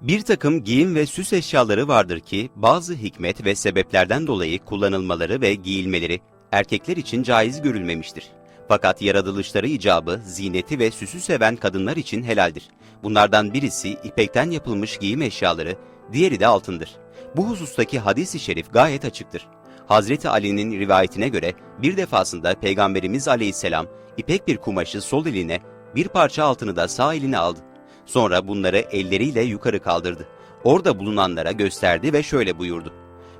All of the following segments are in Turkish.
Bir takım giyim ve süs eşyaları vardır ki bazı hikmet ve sebeplerden dolayı kullanılmaları ve giyilmeleri erkekler için caiz görülmemiştir. Fakat yaratılışları icabı, zineti ve süsü seven kadınlar için helaldir. Bunlardan birisi ipekten yapılmış giyim eşyaları, diğeri de altındır. Bu husustaki hadis-i şerif gayet açıktır. Hazreti Ali'nin rivayetine göre bir defasında Peygamberimiz aleyhisselam ipek bir kumaşı sol eline, bir parça altını da sağ eline aldı. Sonra bunları elleriyle yukarı kaldırdı. Orada bulunanlara gösterdi ve şöyle buyurdu.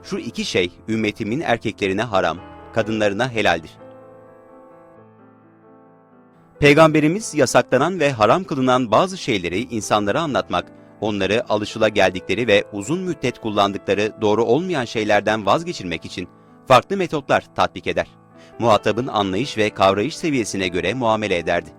Şu iki şey ümmetimin erkeklerine haram, kadınlarına helaldir. Peygamberimiz yasaklanan ve haram kılınan bazı şeyleri insanlara anlatmak, onları alışıla geldikleri ve uzun müddet kullandıkları doğru olmayan şeylerden vazgeçirmek için farklı metotlar tatbik eder. Muhatabın anlayış ve kavrayış seviyesine göre muamele ederdi.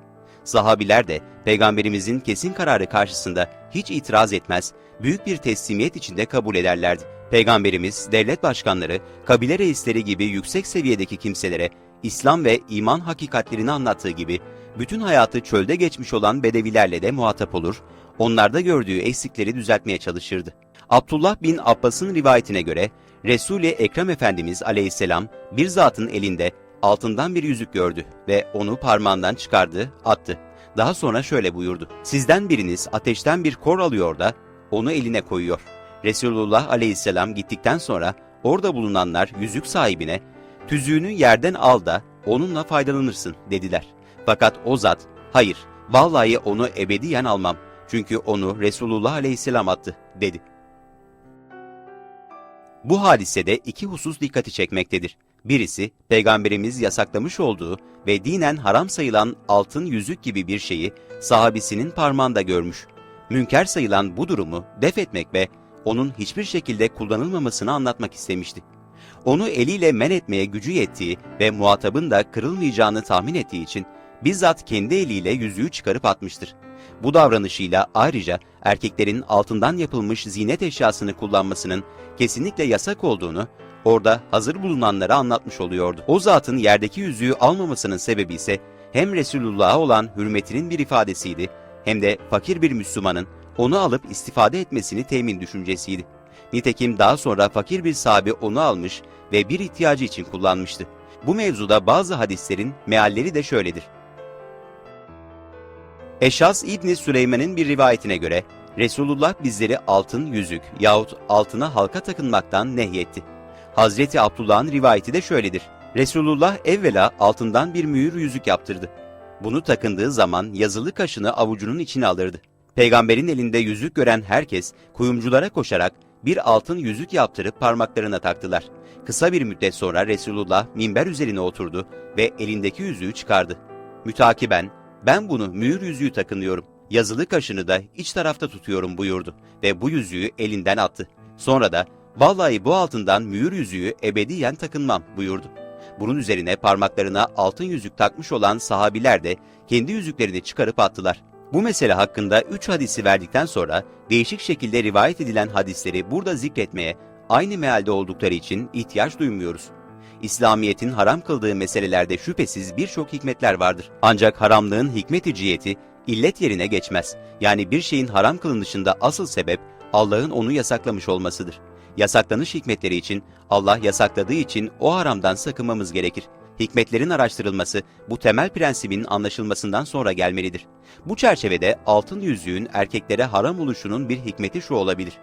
Sahabiler de peygamberimizin kesin kararı karşısında hiç itiraz etmez, büyük bir teslimiyet içinde kabul ederlerdi. Peygamberimiz, devlet başkanları, kabile reisleri gibi yüksek seviyedeki kimselere İslam ve iman hakikatlerini anlattığı gibi bütün hayatı çölde geçmiş olan bedevilerle de muhatap olur, onlarda gördüğü eksikleri düzeltmeye çalışırdı. Abdullah bin Abbas'ın rivayetine göre Resul-i Ekrem Efendimiz aleyhisselam bir zatın elinde altından bir yüzük gördü ve onu parmağından çıkardı, attı. Daha sonra şöyle buyurdu. Sizden biriniz ateşten bir kor alıyor da onu eline koyuyor. Resulullah aleyhisselam gittikten sonra orada bulunanlar yüzük sahibine tüzüğünü yerden al da onunla faydalanırsın dediler. Fakat o zat hayır vallahi onu ebediyen almam çünkü onu Resulullah aleyhisselam attı dedi. Bu hadisede iki husus dikkati çekmektedir. Birisi, Peygamberimiz yasaklamış olduğu ve dinen haram sayılan altın yüzük gibi bir şeyi sahabisinin parmağında görmüş. Münker sayılan bu durumu def etmek ve onun hiçbir şekilde kullanılmamasını anlatmak istemişti. Onu eliyle men etmeye gücü yettiği ve muhatabın da kırılmayacağını tahmin ettiği için bizzat kendi eliyle yüzüğü çıkarıp atmıştır. Bu davranışıyla ayrıca erkeklerin altından yapılmış zinet eşyasını kullanmasının kesinlikle yasak olduğunu orada hazır bulunanlara anlatmış oluyordu. O zatın yerdeki yüzüğü almamasının sebebi ise hem Resulullah'a olan hürmetinin bir ifadesiydi hem de fakir bir Müslümanın onu alıp istifade etmesini temin düşüncesiydi. Nitekim daha sonra fakir bir sahabe onu almış ve bir ihtiyacı için kullanmıştı. Bu mevzuda bazı hadislerin mealleri de şöyledir. Eşas İbni Süleyman'ın bir rivayetine göre Resulullah bizleri altın yüzük yahut altına halka takınmaktan nehyetti. Hazreti Abdullah'ın rivayeti de şöyledir. Resulullah evvela altından bir mühür yüzük yaptırdı. Bunu takındığı zaman yazılı kaşını avucunun içine alırdı. Peygamberin elinde yüzük gören herkes kuyumculara koşarak bir altın yüzük yaptırıp parmaklarına taktılar. Kısa bir müddet sonra Resulullah minber üzerine oturdu ve elindeki yüzüğü çıkardı. Mütakiben ben bunu mühür yüzüğü takınıyorum. Yazılı kaşını da iç tarafta tutuyorum buyurdu ve bu yüzüğü elinden attı. Sonra da vallahi bu altından mühür yüzüğü ebediyen takınmam buyurdu. Bunun üzerine parmaklarına altın yüzük takmış olan sahabiler de kendi yüzüklerini çıkarıp attılar. Bu mesele hakkında üç hadisi verdikten sonra değişik şekilde rivayet edilen hadisleri burada zikretmeye aynı mealde oldukları için ihtiyaç duymuyoruz. İslamiyet'in haram kıldığı meselelerde şüphesiz birçok hikmetler vardır. Ancak haramlığın hikmet-i ciheti illet yerine geçmez. Yani bir şeyin haram kılınışında asıl sebep Allah'ın onu yasaklamış olmasıdır. Yasaklanış hikmetleri için Allah yasakladığı için o haramdan sakınmamız gerekir. Hikmetlerin araştırılması bu temel prensibin anlaşılmasından sonra gelmelidir. Bu çerçevede altın yüzüğün erkeklere haram oluşunun bir hikmeti şu olabilir.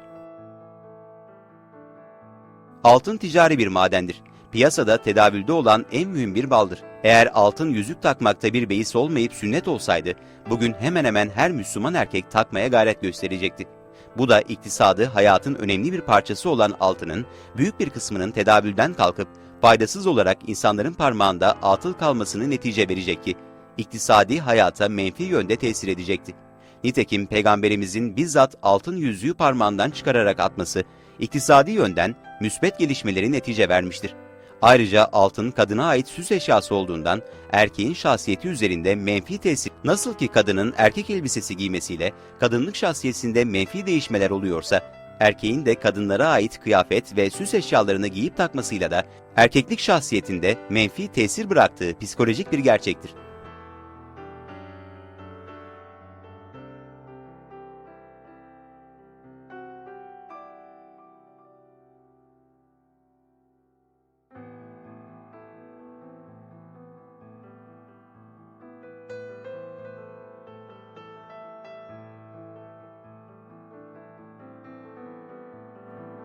Altın ticari bir madendir. Piyasada tedavülde olan en mühim bir baldır. Eğer altın yüzük takmakta bir beis olmayıp sünnet olsaydı, bugün hemen hemen her Müslüman erkek takmaya gayret gösterecekti. Bu da iktisadı hayatın önemli bir parçası olan altının büyük bir kısmının tedavülden kalkıp faydasız olarak insanların parmağında atıl kalmasını netice verecek ki, iktisadi hayata menfi yönde tesir edecekti. Nitekim Peygamberimizin bizzat altın yüzüğü parmağından çıkararak atması, iktisadi yönden müsbet gelişmeleri netice vermiştir. Ayrıca altın kadına ait süs eşyası olduğundan erkeğin şahsiyeti üzerinde menfi tesir nasıl ki kadının erkek elbisesi giymesiyle kadınlık şahsiyetinde menfi değişmeler oluyorsa erkeğin de kadınlara ait kıyafet ve süs eşyalarını giyip takmasıyla da erkeklik şahsiyetinde menfi tesir bıraktığı psikolojik bir gerçektir.